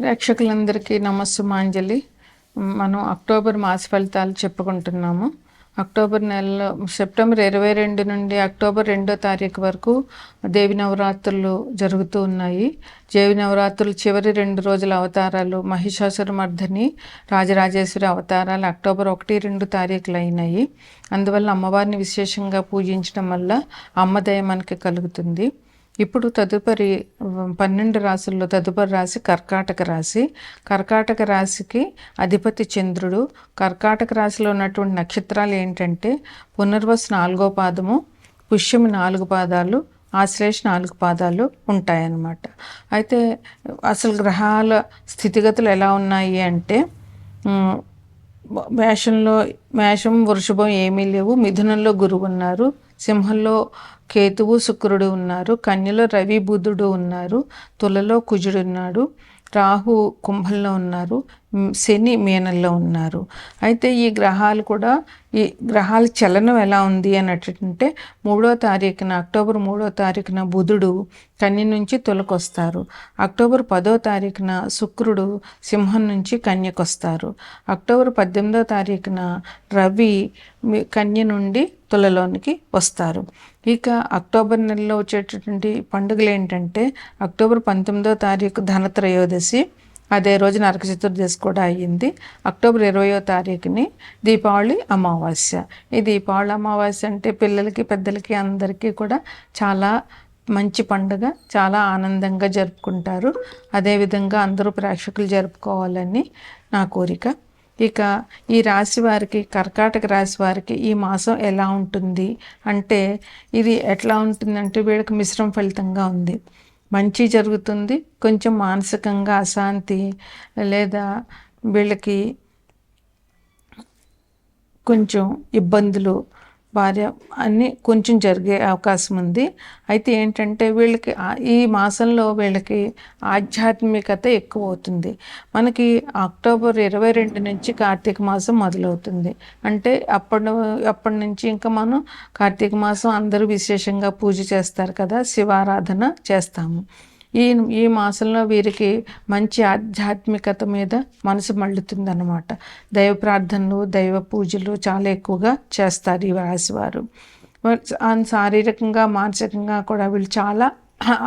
ప్రేక్షకులందరికీ నమస్సుమాంజలి. మనం అక్టోబర్ మాస ఫలితాలు చెప్పుకుంటున్నాము. అక్టోబర్ నెలలో సెప్టెంబర్ ఇరవై రెండు నుండి అక్టోబర్ రెండో తారీఖు వరకు దేవి నవరాత్రులు జరుగుతూ ఉన్నాయి. దేవి నవరాత్రులు చివరి రెండు రోజుల అవతారాలు మహిషాసుర మర్ధని రాజరాజేశ్వరి అవతారాలు అక్టోబర్ ఒకటి రెండు తారీఖులు అయినాయి. అందువల్ల అమ్మవారిని విశేషంగా పూజించడం వల్ల అమ్మదయ మనకి కలుగుతుంది. ఇప్పుడు తదుపరి పన్నెండు రాశుల్లో తదుపరి రాశి కర్కాటక రాశి. కర్కాటక రాశికి అధిపతి చంద్రుడు. కర్కాటక రాశిలో ఉన్నటువంటి నక్షత్రాలు ఏంటంటే పునర్వసు నాలుగో పాదము పుష్యమి నాలుగు పాదాలు ఆశ్లేష నాలుగు పాదాలు ఉంటాయన్నమాట. అయితే అసలు గ్రహాల స్థితిగతులు ఎలా ఉన్నాయి అంటే మేషంలో మేషం వృషభం ఏమీ లేవు. మిథునంలో గురువు ఉన్నారు. సింహంలో కేతువు శుక్రుడు ఉన్నారు కన్యలో రవి బుధుడు ఉన్నారు తులలో కుజుడు ఉన్నాడు రాహు కుంభంలో ఉన్నారు శని మీనంలో ఉన్నారు. అయితే ఈ గ్రహాలు కూడా ఈ గ్రహాల చలనం ఎలా ఉంది అన్నట్టుంటే మూడో తారీఖున అక్టోబర్ మూడో తారీఖున బుధుడు కన్య నుంచి తొలకొస్తారు. అక్టోబర్ పదో తారీఖున శుక్రుడు సింహం నుంచి కన్యకొస్తారు. అక్టోబర్ పద్దెనిమిదో తారీఖున రవి కన్య నుండి తులలోనికి వస్తారు. ఇక అక్టోబర్ నెలలో వచ్చేటటువంటి పండుగలు ఏంటంటే అక్టోబర్ పంతొమ్మిదో తారీఖు ధనత్రయోదశి. అదే రోజు నరక చతుర్దశి కూడా అయ్యింది. అక్టోబర్ ఇరవయో తారీఖుని దీపావళి అమావాస్య. ఈ దీపావళి అమావాస్య అంటే పిల్లలకి పెద్దలకి అందరికీ కూడా చాలా మంచి పండుగ చాలా ఆనందంగా జరుపుకుంటారు. అదేవిధంగా అందరూ ప్రేక్షకులు జరుపుకోవాలని నా కోరిక. ఇక ఈ రాశి వారికి కర్కాటక రాశి వారికి ఈ మాసం ఎలా ఉంటుంది? అంటే ఇది ఎట్లా ఉంటుందంటే వీళ్ళకి మిశ్రమ ఫలితంగా ఉంది. మంచి జరుగుతుంది. కొంచెం మానసికంగా అశాంతి లేదా వీళ్ళకి కొంచెం ఇబ్బందులు భార్య అన్ని కొంచెం జరిగే అవకాశం ఉంది. అయితే ఏంటంటే వీళ్ళకి ఈ మాసంలో వీళ్ళకి ఆధ్యాత్మికత ఎక్కువ అవుతుంది. మనకి అక్టోబర్ ఇరవై రెండు నుంచి కార్తీక మాసం మొదలవుతుంది. అంటే అప్పటి అప్పటి నుంచి ఇంకా మనం కార్తీక మాసం అందరూ విశేషంగా పూజ చేస్తారు కదా శివారాధన చేస్తాము. ఈ ఈ మాసంలో వీరికి మంచి ఆధ్యాత్మికత మీద మనసు మళ్ళుతుందన్నమాట. దైవ ప్రార్థనలు దైవ పూజలు చాలా ఎక్కువగా చేస్తారు ఈ రాశివారు శారీరకంగా మానసికంగా కూడా వీళ్ళు చాలా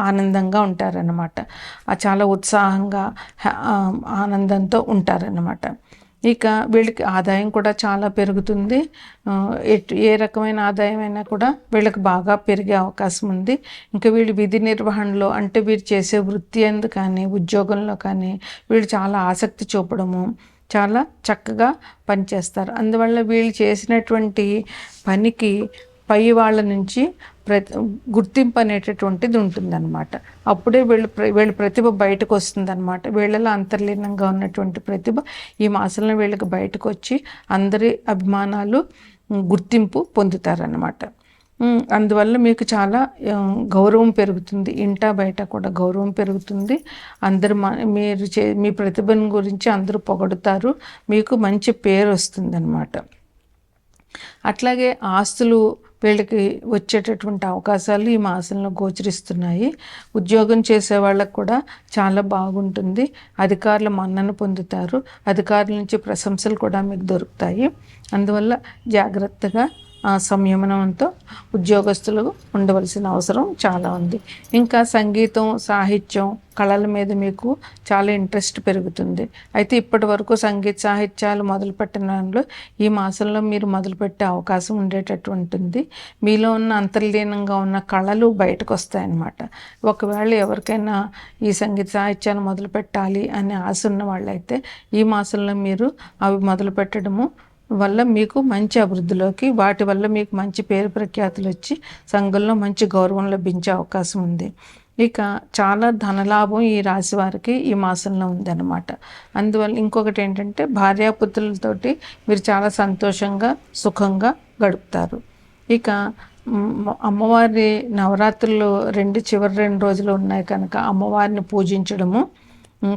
ఆనందంగా ఉంటారన్నమాట. చాలా ఉత్సాహంగా ఆనందంతో ఉంటారన్నమాట. ఇక వీళ్ళకి ఆదాయం కూడా చాలా పెరుగుతుంది. ఏ రకమైన ఆదాయం అయినా కూడా వీళ్ళకి బాగా పెరిగే అవకాశం ఉంది. ఇంకా వీళ్ళు విధి నిర్వహణలో అంటే వీరు చేసే వృత్తి ఎందు కానీ ఉద్యోగంలో కానీ వీళ్ళు చాలా ఆసక్తి చూపడము చాలా చక్కగా పనిచేస్తారు. అందువల్ల వీళ్ళు చేసినటువంటి పనికి పై వాళ్ళ నుంచి ప్రతి గుర్తింపు అనేటటువంటిది ఉంటుందన్నమాట. అప్పుడే వీళ్ళు వీళ్ళ ప్రతిభ బయటకు వస్తుందన్నమాట వీళ్ళలో అంతర్లీనంగా ఉన్నటువంటి ప్రతిభ ఈ మాసంలో వీళ్ళకి బయటకు వచ్చి అందరి అభిమానాలు గుర్తింపు పొందుతారన్నమాట. అందువల్ల మీకు చాలా గౌరవం పెరుగుతుంది. ఇంటా బయట కూడా గౌరవం పెరుగుతుంది. అందరు మీరు చే మీ ప్రతిభను గురించి అందరూ పొగడుతారు. మీకు మంచి పేరు వస్తుంది అట్లాగే ఆస్తులు వీళ్ళకి వచ్చేటటువంటి అవకాశాలు ఈ మాసంలో గోచరిస్తున్నాయి. ఉద్యోగం చేసే వాళ్ళకు కూడా చాలా బాగుంటుంది. అధికారుల మన్నను పొందుతారు. అధికారుల నుంచి ప్రశంసలు కూడా మీకు దొరుకుతాయి. అందువల్ల జాగ్రత్తగా సంయమనంతో ఉద్యోగస్తులు ఉండవలసిన అవసరం చాలా ఉంది. ఇంకా సంగీతం సాహిత్యం కళల మీద మీకు చాలా ఇంట్రెస్ట్ పెరుగుతుంది. అయితే ఇప్పటి వరకు సంగీత సాహిత్యాలు మొదలుపెట్టిన దానిలో ఈ మాసంలో మీరు మొదలుపెట్టే అవకాశం ఉండేటట్టు ఉంటుంది. మీలో ఉన్న అంతర్లీనంగా ఉన్న కళలు బయటకు వస్తాయన్నమాట. ఒకవేళ ఎవరికైనా ఈ సంగీత సాహిత్యాలు మొదలు పెట్టాలి అనే ఆశ ఉన్న వాళ్ళైతే ఈ మాసంలో మీరు అవి మొదలు పెట్టడము వల్ల మీకు మంచి అభివృద్ధిలోకి వాటి వల్ల మీకు మంచి పేరు ప్రఖ్యాతులు వచ్చి సంఘంలో మంచి గౌరవం లభించే అవకాశం ఉంది. ఇక చాలా ధనలాభం ఈ రాశి వారికి ఈ మాసంలో ఉందన్నమాట. అందువల్ల ఇంకొకటి ఏంటంటే భార్యాపుత్రులతోటి మీరు చాలా సంతోషంగా సుఖంగా గడుపుతారు. ఇక అమ్మవారి నవరాత్రులు రెండు చివరి రెండు రోజులు ఉన్నాయి కనుక అమ్మవారిని పూజించడము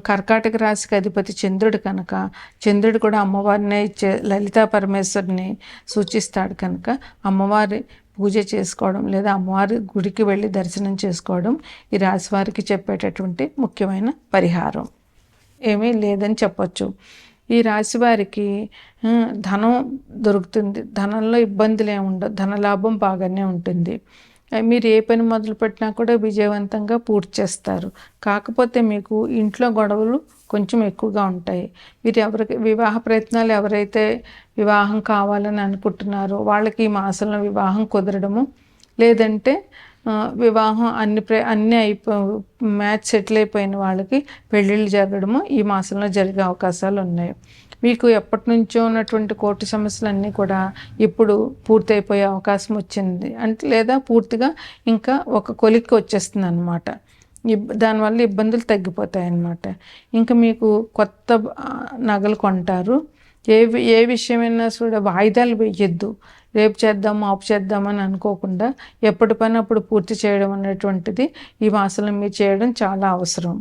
కర్కాటక రాశికి అధిపతి చంద్రుడు కనుక చంద్రుడు కూడా అమ్మవారిని లలితా పరమేశ్వరిని సూచిస్తాడు కనుక అమ్మవారి పూజ చేసుకోవడం లేదా అమ్మవారి గుడికి వెళ్ళి దర్శనం చేసుకోవడం ఈ రాశి వారికి చెప్పేటటువంటి ముఖ్యమైన పరిహారం. ఏమీ లేదని చెప్పొచ్చు. ఈ రాశి వారికి ధనం దొరుకుతుంది. ధనంలో ఇబ్బందులు ఏమి ఉండవు ధనలాభం బాగానే ఉంటుంది. మీరు ఏ పని మొదలుపెట్టినా కూడా విజయవంతంగా పూర్తి చేస్తారు. కాకపోతే మీకు ఇంట్లో గొడవలు కొంచెం ఎక్కువగా ఉంటాయి. మీరు ఎవరికి వివాహ ప్రయత్నాలు ఎవరైతే వివాహం కావాలని అనుకుంటున్నారో వాళ్ళకి ఈ మాసంలో వివాహం కుదరడము లేదంటే వివాహం అన్ని ప్ర అన్నీ అయిపో మ్యాచ్ సెటిల్ అయిపోయిన వాళ్ళకి పెళ్ళిళ్ళు జరగడము ఈ మాసంలో జరిగే అవకాశాలు ఉన్నాయి. మీకు ఎప్పటి నుంచో ఉన్నటువంటి కోర్టు సమస్యలన్నీ కూడా ఇప్పుడు పూర్తయిపోయే అవకాశం వచ్చింది. అంటే లేదా పూర్తిగా ఇంకా ఒక కొలిక్కి వచ్చేస్తుంది అనమాట ఇబ్ దానివల్ల ఇబ్బందులు తగ్గిపోతాయి అన్నమాట ఇంకా మీకు కొత్త నగలు కొంటారు. ఏ వి- ఏ విషయమైనా కూడా వాయిదాలు వేయొద్దు. రేపు చేద్దాం ఆపు చేద్దామని అనుకోకుండా ఎప్పటి పని అప్పుడు పూర్తి చేయడం అనేటువంటిది ఈ మాసంలో మీరు చేయడం చాలా అవసరం.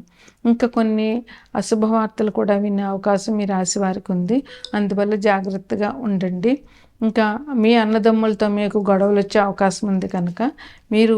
ఇంకా కొన్ని అశుభ వార్తలు కూడా వినే అవకాశం మీ రాశి వారికి ఉంది. అందువల్ల జాగ్రత్తగా ఉండండి. ఇంకా మీ అన్నదమ్ములతో మీకు గొడవలు వచ్చే అవకాశం ఉంది కనుక మీరు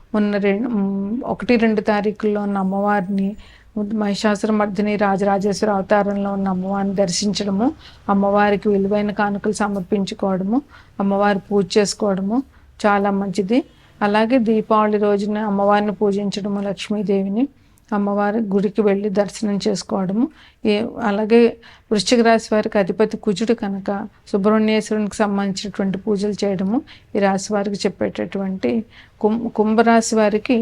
ఉన్న రెండు ఒకటి రెండు తారీఖుల్లో ఉన్న అమ్మవారిని మహిషాసుర మర్దిని రాజరాజేశ్వర అవతారంలో ఉన్న అమ్మవారిని దర్శించడము అమ్మవారికి విలువైన కానుకలు సమర్పించుకోవడము అమ్మవారి పూజ చేసుకోవడము చాలా మంచిది. అలాగే దీపావళి రోజున అమ్మవారిని పూజించడము లక్ష్మీదేవిని అమ్మవారి గుడికి వెళ్ళి దర్శనం చేసుకోవడము. ఏ అలాగే వృశ్చిక రాశి వారికి అధిపతి కుజుడు కనుక సుబ్రహ్మణ్యేశ్వరునికి సంబంధించినటువంటి పూజలు చేయడము ఈ రాశి వారికి చెప్పేటటువంటి కుం కుంభరాశి వారికి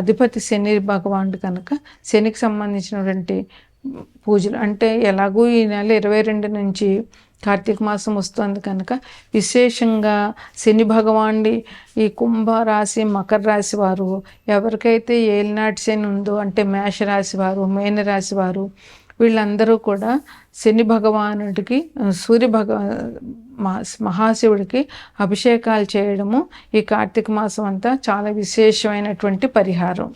అధిపతి శని భగవానుడు కనుక శనికి సంబంధించినటువంటి పూజలు. అంటే ఎలాగూ ఈ నెల ఇరవై రెండు నుంచి కార్తీక మాసం వస్తుంది కనుక విశేషంగా శని భగవానుడి ఈ కుంభ రాశి మకర రాశి వారు ఎవరికైతే ఏలినాటి శని ఉందో అంటే మేష రాశి వారు మేన రాశి వారు వీళ్ళందరూ కూడా శని భగవానుడికి సూర్య భగ మహాశివుడికి అభిషేకాలు చేయడము ఈ కార్తీక మాసం అంతా చాలా విశేషమైనటువంటి పరిహారం.